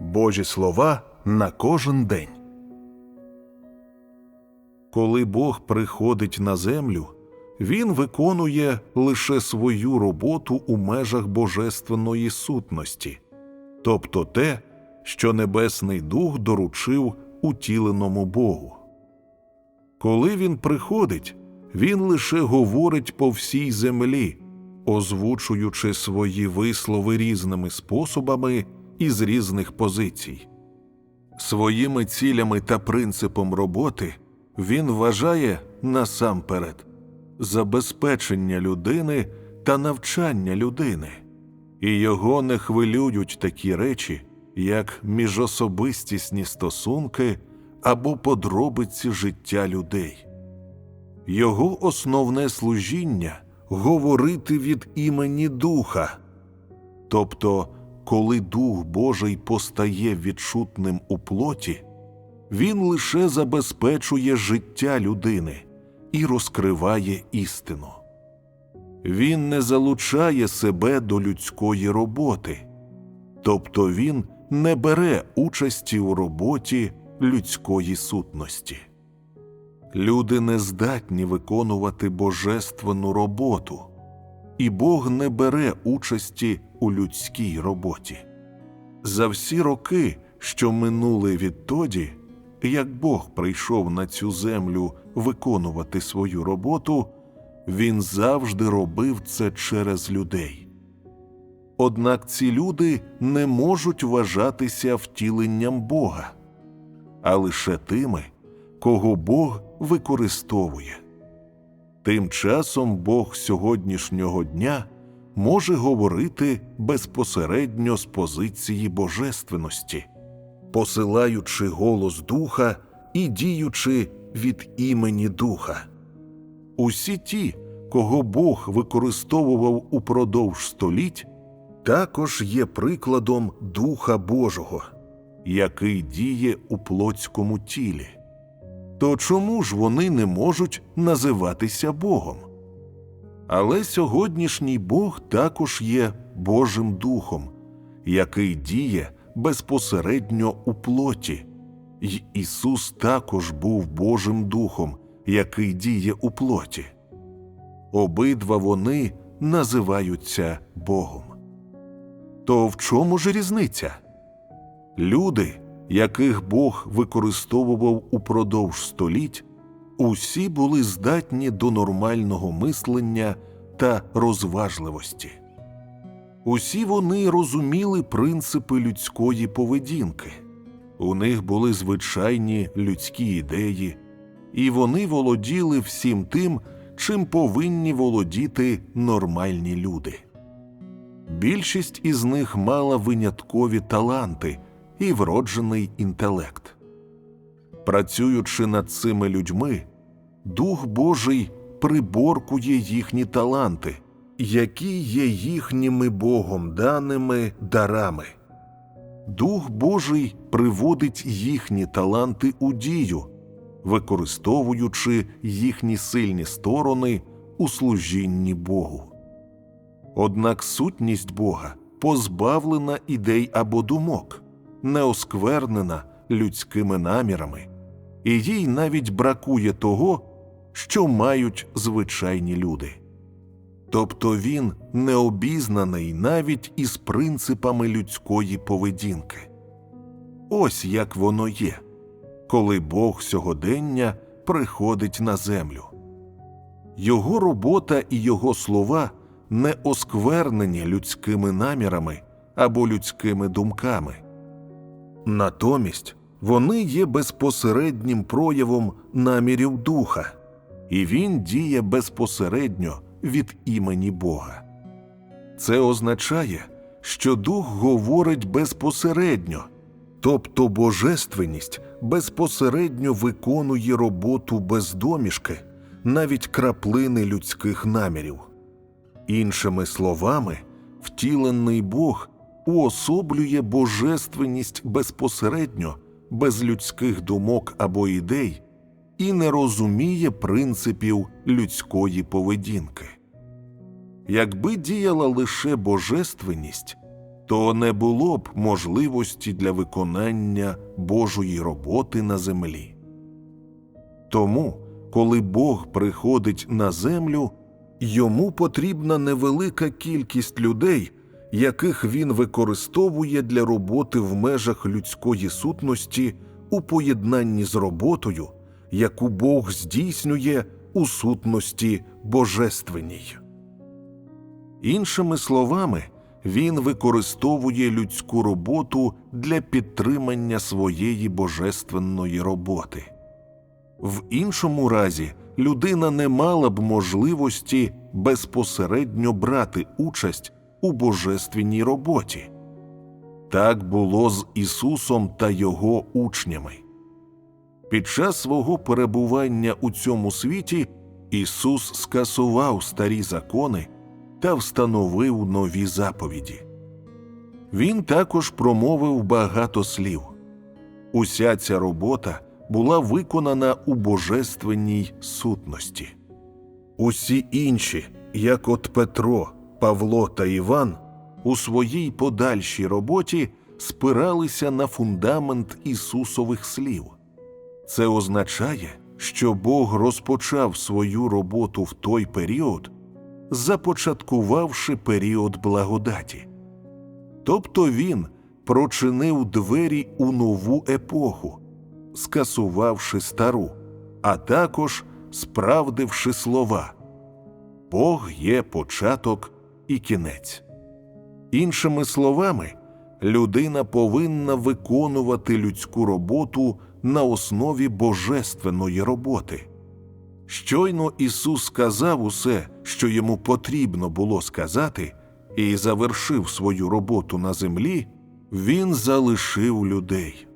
Божі слова на кожен день. Коли Бог приходить на землю, Він виконує лише свою роботу у межах божественної сутності, тобто те, що Небесний Дух доручив утіленому Богу. Коли він приходить, він лише говорить по всій землі, озвучуючи свої вислови різними способами і з різних позицій. Своїми цілями та принципом роботи він вважає насамперед забезпечення людини та навчання людини, і його не хвилюють такі речі, як міжособистісні стосунки або подробиці життя людей. Його основне служіння говорити від імені Духа. Тобто, коли Дух Божий постає відчутним у плоті, він лише забезпечує життя людини і розкриває істину. Він не залучає себе до людської роботи, тобто він не бере участі у роботі людської сутності. Люди не здатні виконувати божественну роботу, і Бог не бере участі у людській роботі. За всі роки, що минули відтоді, як Бог прийшов на цю землю виконувати свою роботу, Він завжди робив це через людей. Однак ці люди не можуть вважатися втіленням Бога, а лише тими, кого Бог використовує. Тим часом Бог сьогоднішнього дня може говорити безпосередньо з позиції божественності, посилаючи голос Духа і діючи від імені Духа. Усі ті, кого Бог використовував упродовж століть, також є прикладом Духа Божого, який діє у плотському тілі. То чому ж вони не можуть називатися Богом? Але сьогоднішній Бог також є Божим Духом, який діє безпосередньо у плоті, й Ісус також був Божим Духом, який діє у плоті. Обидва вони називаються Богом. То в чому ж різниця? Люди, яких Бог використовував упродовж століть, усі були здатні до нормального мислення та розважливості. Усі вони розуміли принципи людської поведінки, у них були звичайні людські ідеї, і вони володіли всім тим, чим повинні володіти нормальні люди. Більшість із них мала виняткові таланти і вроджений інтелект. Працюючи над цими людьми, Дух Божий приборкує їхні таланти, які є їхніми Богом даними дарами. Дух Божий приводить їхні таланти у дію, використовуючи їхні сильні сторони у служінні Богу. Однак сутність Бога позбавлена ідей або думок, не осквернена людськими намірами, і їй навіть бракує того, що мають звичайні люди. Тобто він не обізнаний навіть із принципами людської поведінки. Ось як воно є, коли Бог сьогодення приходить на землю. Його робота і його слова не осквернені людськими намірами або людськими думками. Натомість вони є безпосереднім проявом намірів духа, і він діє безпосередньо від імені Бога. Це означає, що дух говорить безпосередньо, тобто божественність безпосередньо виконує роботу без домішки, навіть краплини людських намірів. Іншими словами, втілений Бог уособлює божественність безпосередньо, без людських думок або ідей, і не розуміє принципів людської поведінки. Якби діяла лише божественність, то не було б можливості для виконання Божої роботи на землі. Тому, коли Бог приходить на землю, йому потрібна невелика кількість людей, яких він використовує для роботи в межах людської сутності у поєднанні з роботою, яку Бог здійснює у сутності божественній. Іншими словами, він використовує людську роботу для підтримання своєї божественної роботи. В іншому разі людина не мала б можливості безпосередньо брати участь у божественній роботі. Так було з Ісусом та Його учнями. Під час свого перебування у цьому світі Ісус скасував старі закони та встановив нові заповіді. Він також промовив багато слів. Уся ця робота була виконана у божественній сутності. Усі інші, як от Петро, Павло та Іван, у своїй подальшій роботі спиралися на фундамент Ісусових слів. Це означає, що Бог розпочав свою роботу в той період, започаткувавши період благодаті. Тобто Він прочинив двері у нову епоху, скасувавши стару, а також справдивши слова Бог є початок і кінець. Іншими словами, людина повинна виконувати людську роботу на основі божественної роботи. Щойно Ісус сказав усе, що йому потрібно було сказати, і завершив свою роботу на землі, Він залишив людей.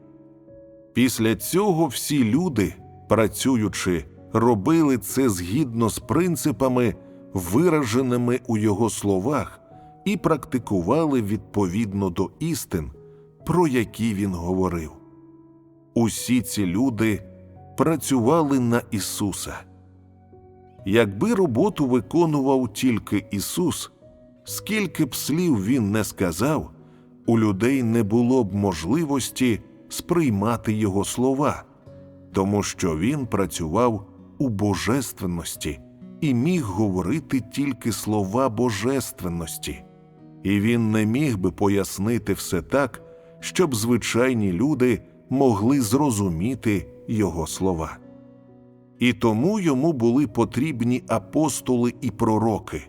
Після цього всі люди, працюючи, робили це згідно з принципами, вираженими у його словах, і практикували відповідно до істин, про які він говорив. Усі ці люди працювали на Ісуса. Якби роботу виконував тільки Ісус, скільки б слів Він не сказав, у людей не було б можливості сприймати Його слова, тому що Він працював у божественності і міг говорити тільки слова божественності, і він не міг би пояснити все так, щоб звичайні люди могли зрозуміти Його слова. І тому йому були потрібні апостоли і пророки,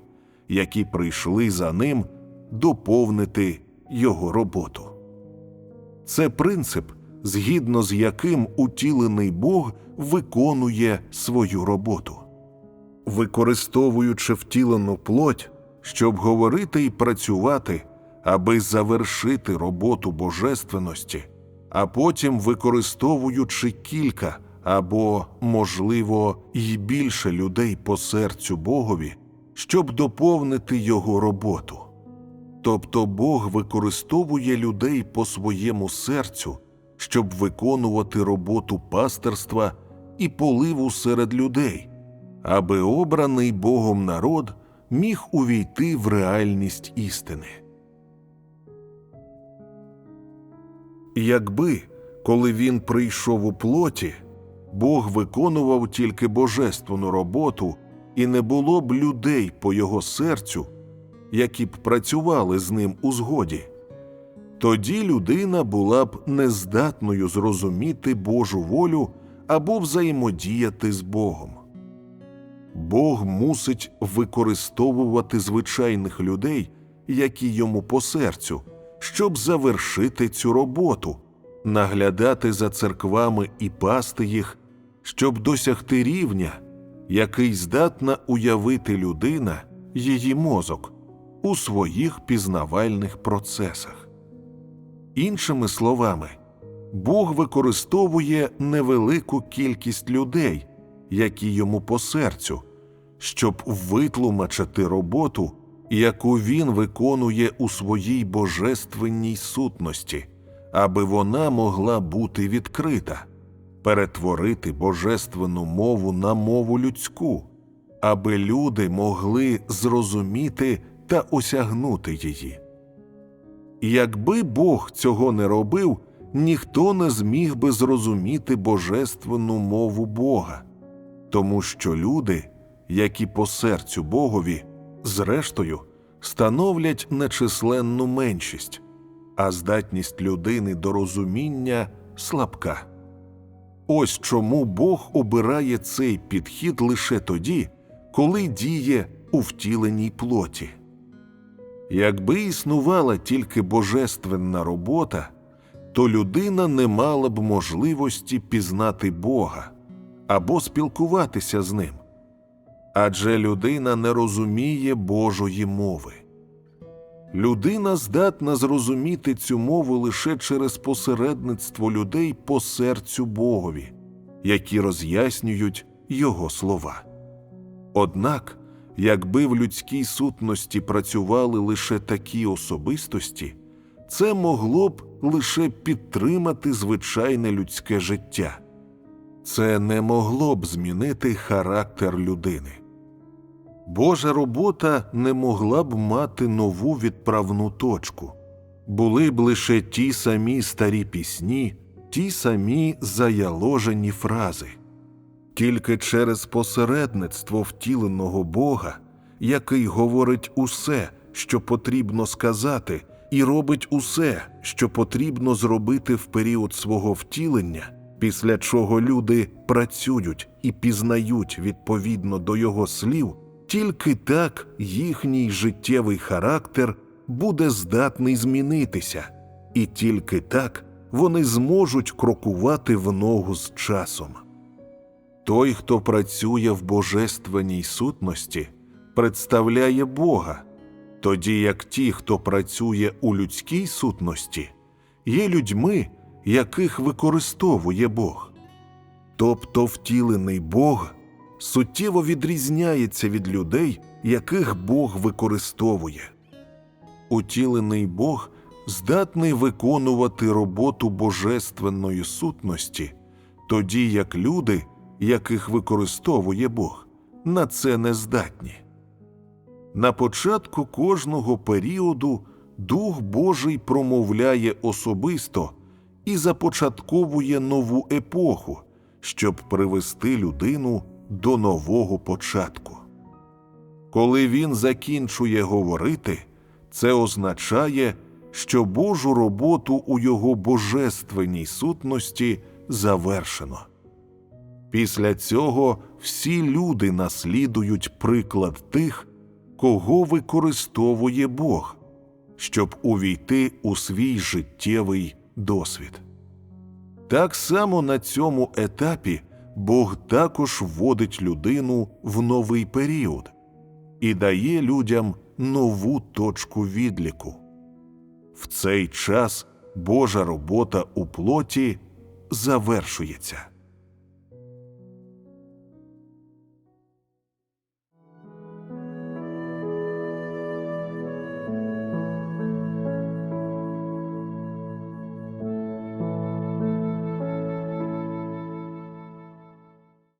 які прийшли за ним доповнити його роботу. Це принцип, згідно з яким утілений Бог виконує свою роботу. Використовуючи втілену плоть, щоб говорити і працювати, аби завершити роботу божественності, а потім використовуючи кілька або, можливо, й більше людей по серцю Богові, щоб доповнити його роботу. Тобто Бог використовує людей по своєму серцю, щоб виконувати роботу пастерства і поливу серед людей, аби обраний Богом народ міг увійти в реальність істини. Якби, коли він прийшов у плоті, Бог виконував тільки божественну роботу, і не було б людей по його серцю, які б працювали з ним у згоді, тоді людина була б нездатною зрозуміти Божу волю або взаємодіяти з Богом. Бог мусить використовувати звичайних людей, які йому по серцю, щоб завершити цю роботу, наглядати за церквами і пасти їх, щоб досягти рівня, який здатна уявити людина, її мозок у своїх пізнавальних процесах. Іншими словами, Бог використовує невелику кількість людей, які йому по серцю, щоб витлумачити роботу, яку він виконує у своїй божественній сутності, аби вона могла бути відкрита, перетворити божественну мову на мову людську, аби люди могли зрозуміти та осягнути її. Якби Бог цього не робив, ніхто не зміг би зрозуміти божественну мову Бога, тому що люди, які по серцю Богові, зрештою, становлять нечисленну меншість, а здатність людини до розуміння слабка. Ось чому Бог обирає цей підхід лише тоді, коли діє у втіленій плоті. Якби існувала тільки божественна робота, то людина не мала б можливості пізнати Бога або спілкуватися з ним. Адже людина не розуміє Божої мови. Людина здатна зрозуміти цю мову лише через посередництво людей по серцю Богові, які роз'яснюють його слова. Однак, якби в людській сутності працювали лише такі особистості, це могло б лише підтримати звичайне людське життя. Це не могло б змінити характер людини. Божа робота не могла б мати нову відправну точку. Були б лише ті самі старі пісні, ті самі заяложені фрази. Тільки через посередництво втіленого Бога, який говорить усе, що потрібно сказати, і робить усе, що потрібно зробити в період свого втілення, після чого люди працюють і пізнають відповідно до його слів, тільки так їхній життєвий характер буде здатний змінитися, і тільки так вони зможуть крокувати в ногу з часом. Той, хто працює в божественній сутності, представляє Бога, тоді як ті, хто працює у людській сутності, є людьми, яких використовує Бог. Тобто втілений Бог суттєво відрізняється від людей, яких Бог використовує. Утілений Бог здатний виконувати роботу божественної сутності, тоді як люди, яких використовує Бог, на це не здатні. На початку кожного періоду Дух Божий промовляє особисто і започатковує нову епоху, щоб привести людину до нового початку. Коли він закінчує говорити, це означає, що Божу роботу у його божественній сутності завершено. Після цього всі люди наслідують приклад тих, кого використовує Бог, щоб увійти у свій життєвий досвід. Так само на цьому етапі Бог також вводить людину в новий період і дає людям нову точку відліку. В цей час Божа робота у плоті завершується.